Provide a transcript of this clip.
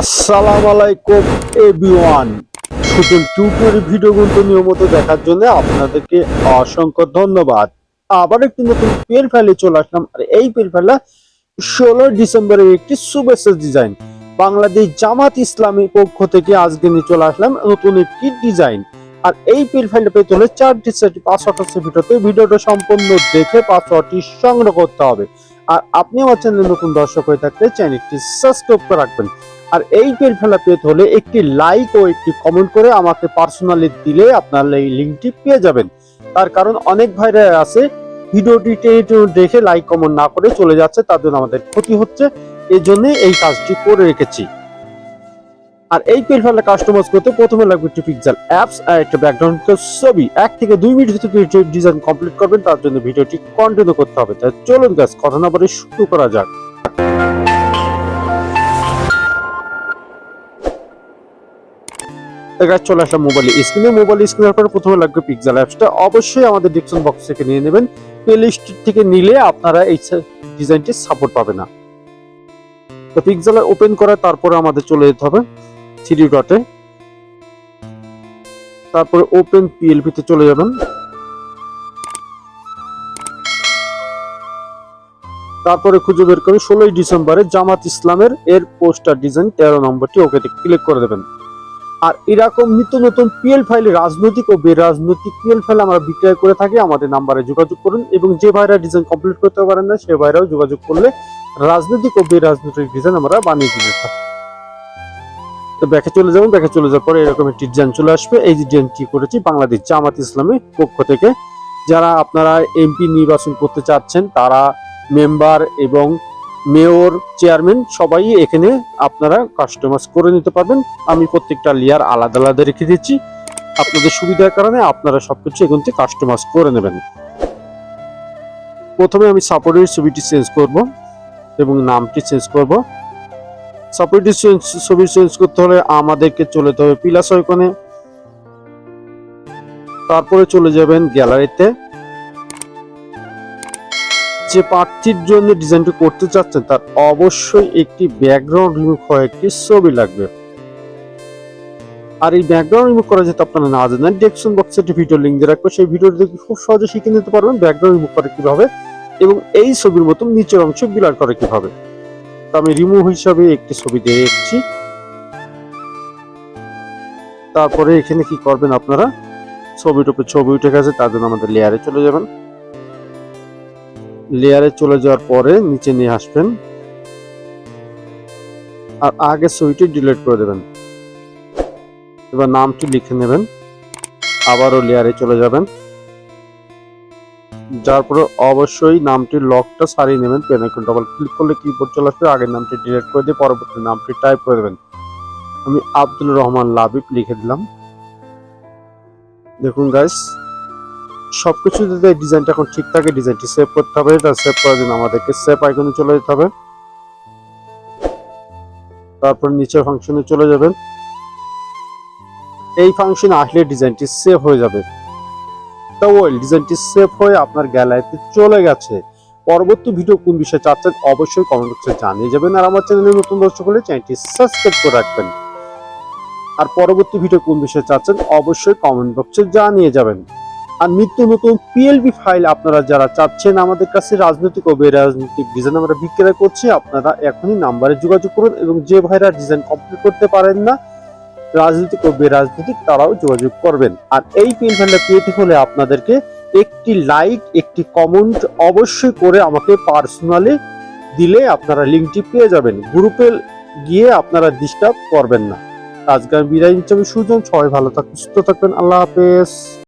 আসসালামু আলাইকুম everyone tutorial video কিন্তু নিয়মিত দেখার জন্য আপনাদেরকে অসংখ্য ধন্যবাদ। আবার একটি নতুন পের ফেলে চলে আসলাম, আর এই পের ফেলা ষোলো ডিসেম্বরের একটি শুভেচ্ছা ডিজাইন বাংলাদেশ জামাত ইসলামী পক্ষ থেকে আজকে নিয়ে চলে আসলাম নতুন একটি ডিজাইন আর এই পের ফাইলটা পেতে হলে চারটি আছে ভিডিওতে ভিডিওটা সম্পূর্ণ দেখে পাসওয়ার্ডটি সংগ্রহ করতে হবে। আর আপনি আমার চ্যানেলে নতুন দর্শক হয়ে থাকলে চ্যানেলটি সাবস্ক্রাইব করে রাখবেন। আর এই পেল ফেলা পেতে হলে একটি লাইক ও একটি কমেন্ট করে আমাকে পার্সোনালি দিলে আপনার এই লিঙ্কটি পেয়ে যাবেন। তার কারণ অনেক ভাইরা আছে ভিডিওটি দেখে লাইক কমেন্ট না করে চলে যাচ্ছে, তার জন্য আমাদের ক্ষতি হচ্ছে। এই জন্য এই কাজটি করে রেখেছি। আর এই পেল ফেলা কাস্টমাইজ করতে প্রথমে লাগবে একটি পিক্সেল অ্যাপস আর একটা ব্যাকগ্রাউন্ড ছবি। এক থেকে দুই মিনিট ভিতরে ডিজাইন কমপ্লিট করবেন, তার জন্য ভিডিওটি কন্টিনিউ করতে হবে। তাই চলুন গাছ কথা না বলে শুরু করা যাক। এবার চলে আসলাম মোবাইল স্ক্রিনে মোবাইল স্ক্রিনের পর প্রথমে লাগবে পিক্সেল অ্যাপসটা অবশ্যই আমাদের ডিসক্রিপশন বক্স থেকে নিয়ে নেবেন। প্লে লিস্ট থেকে নিলে আপনারা এই ডিজাইনটি সাপোর্ট পাবে না। তো ওপেন করা তারপরে আমাদের চলে যেতে হবে থ্রি ডটে তারপরে ওপেন পিএলপি তে চলে যাবেন। তারপরে খুঁজে বের করে ষোলোই ডিসেম্বরে জামাত ইসলামের এর পোস্টার ডিজাইন তেরো নম্বরটি ওকে ক্লিক করে দেবেন। আর এরকম নিত্য নতুন পিএল ফাইলে রাজনৈতিক ও বেরাজনৈতিক পিএল ফাইল আমরা বিক্রয় করে থাকি, আমাদের নাম্বারে যোগাযোগ করুন এবং যে ভাইরা ডিজাইন কমপ্লিট করতে পারেন না, সে ভাইরাও যোগাযোগ করলে রাজনৈতিক ও বেরাজনৈতিক ডিজাইন আমরা বানিয়ে দিতে থাকি তো ব্যাকে চলে যাবেন ব্যাকে চলে যাওয়ার পরে এরকম একটি ডিজাইন চলে আসবে। এই যে ডিজাইনটি করেছি? বাংলাদেশ জামাত ইসলামী পক্ষ থেকে। যারা আপনারা এমপি নির্বাচন করতে চাচ্ছেন, তারা মেম্বার এবং মেয়র, চেয়ারম্যান, সবাই এখানে আপনারা কাস্টমাইজ করে নিতে পারবেন। আমি প্রত্যেকটা লেয়ার আলাদা আলাদা রেখে দিচ্ছি। আপনাদের সুবিধার কারণে আপনারা সবকিছু এখান থেকে কাস্টমাইজ করে নেবেন। প্রথমে আমি সাপোর্টের ছবিটি চেঞ্জ করব এবং নামটি চেঞ্জ করব। সাপোর্টের ছবি চেঞ্জ করতে হলে আমাদেরকে চলে যেতে হবে প্লাস আইকনে তারপরে চলে যাবেন গ্যালারিতে যে প্রার্থীর জন্য ডিজাইনটি করতে চাচ্ছেন, তার অবশ্যই একটি ব্যাকগ্রাউন্ড রিমুভ হওয়া একটি ছবি লাগবে। আর এই ব্যাকগ্রাউন্ড রিমুভ করা যেতে আপনারা না জানেন ডেসক্রিপশন বক্সে একটি ভিডিও লিঙ্ক দিয়ে রাখব সেই ভিডিওটি দেখে খুব সহজে শিখে নিতে পারবেন ব্যাকগ্রাউন্ড রিমুভ করে কীভাবে এবং এই ছবির মতো নিচের অংশ বিলার করে কীভাবে। তো আমি রিমুভ হিসাবে একটি ছবি দিয়ে রেখেছি তারপরে এখানে কি করবেন আপনারা? ছবির উপরে ছবি উঠে গেছে, তার জন্য আমাদের লেয়ারে চলে যাবেন। লেয়ারে চলে যাওয়ার পরে নিচে নিয়ে আসবেন। আর আগে ছবিটি ডিলিট করে দেবেন। এবার নামটি লিখে নেবেন। আবারও লেয়ারে চলে যাবেন। যার পরে অবশ্যই নামটির লকটা সারিয়ে নেবেন পেন আইকন ডাবল ক্লিক করলে কিবোর্ড চলে আসবে। আগের নামটি ডিলিট করে দিয়ে পরবর্তী নামটি টাইপ করে দেবেন। আমি আব্দুল রহমান লাবিব লিখে দিলাম। দেখুন গাইস সবকিছু যদি এই ডিজাইনটা এখন ঠিক থাকে ডিজাইনটি সেভ করতে হবে এটা সেভ করার জন্য আমাদেরকে সেভ আইকনে চলে যেতে হবে। তারপর নিচের ফাংশনে চলে যাবেন। এই ফাংশনে আসলে ডিজাইনটি সেভ হয়ে যাবে। তো ওয়েল ডিজাইনটি সেভ হয়ে আপনার গ্যালারিতে চলে গেছে। পরবর্তী ভিডিও কোন বিষয়ে চাচ্ছেন, অবশ্যই কমেন্ট বক্সে জানিয়ে যাবেন। আর আমার চ্যানেলে নতুন দর্শক হলে চ্যানেলটি সাবস্ক্রাইব করে রাখবেন। আর পরবর্তী ভিডিও কোন বিষয়ে চাচ্ছেন, অবশ্যই কমেন্ট বক্সে জানিয়ে যাবেন। আর নিত্য নতুন পিএলবি ফাইল আপনারা যারা চাচ্ছেন আমাদের কাছে রাজনৈতিক ও বেরাজনৈতিক ডিজাইন আমরা বিক্রয় করছি, আপনারা এখনই নাম্বারে যোগাযোগ করুন এবং যে ভাইরা ডিজাইন কমপ্লিট করতে পারেন না, রাজনৈতিক ও বেরাজনৈতিক তারাও যোগাযোগ করবেন। আর এই পিএল ফাইলটা পেতে হলে আপনাদেরকে একটি লাইক একটি কমেন্ট অবশ্যই করে আমাকে পার্সোনালি দিলে আপনারা লিঙ্কটি পেয়ে যাবেন। গ্রুপে গিয়ে আপনারা ডিস্টার্ব করবেন না। আজকে আমি বিদায় নিচ্ছি, আমি সুজন, সবাই ভালো থাকুন, সুস্থ থাকবেন আল্লাহ হাফেজ।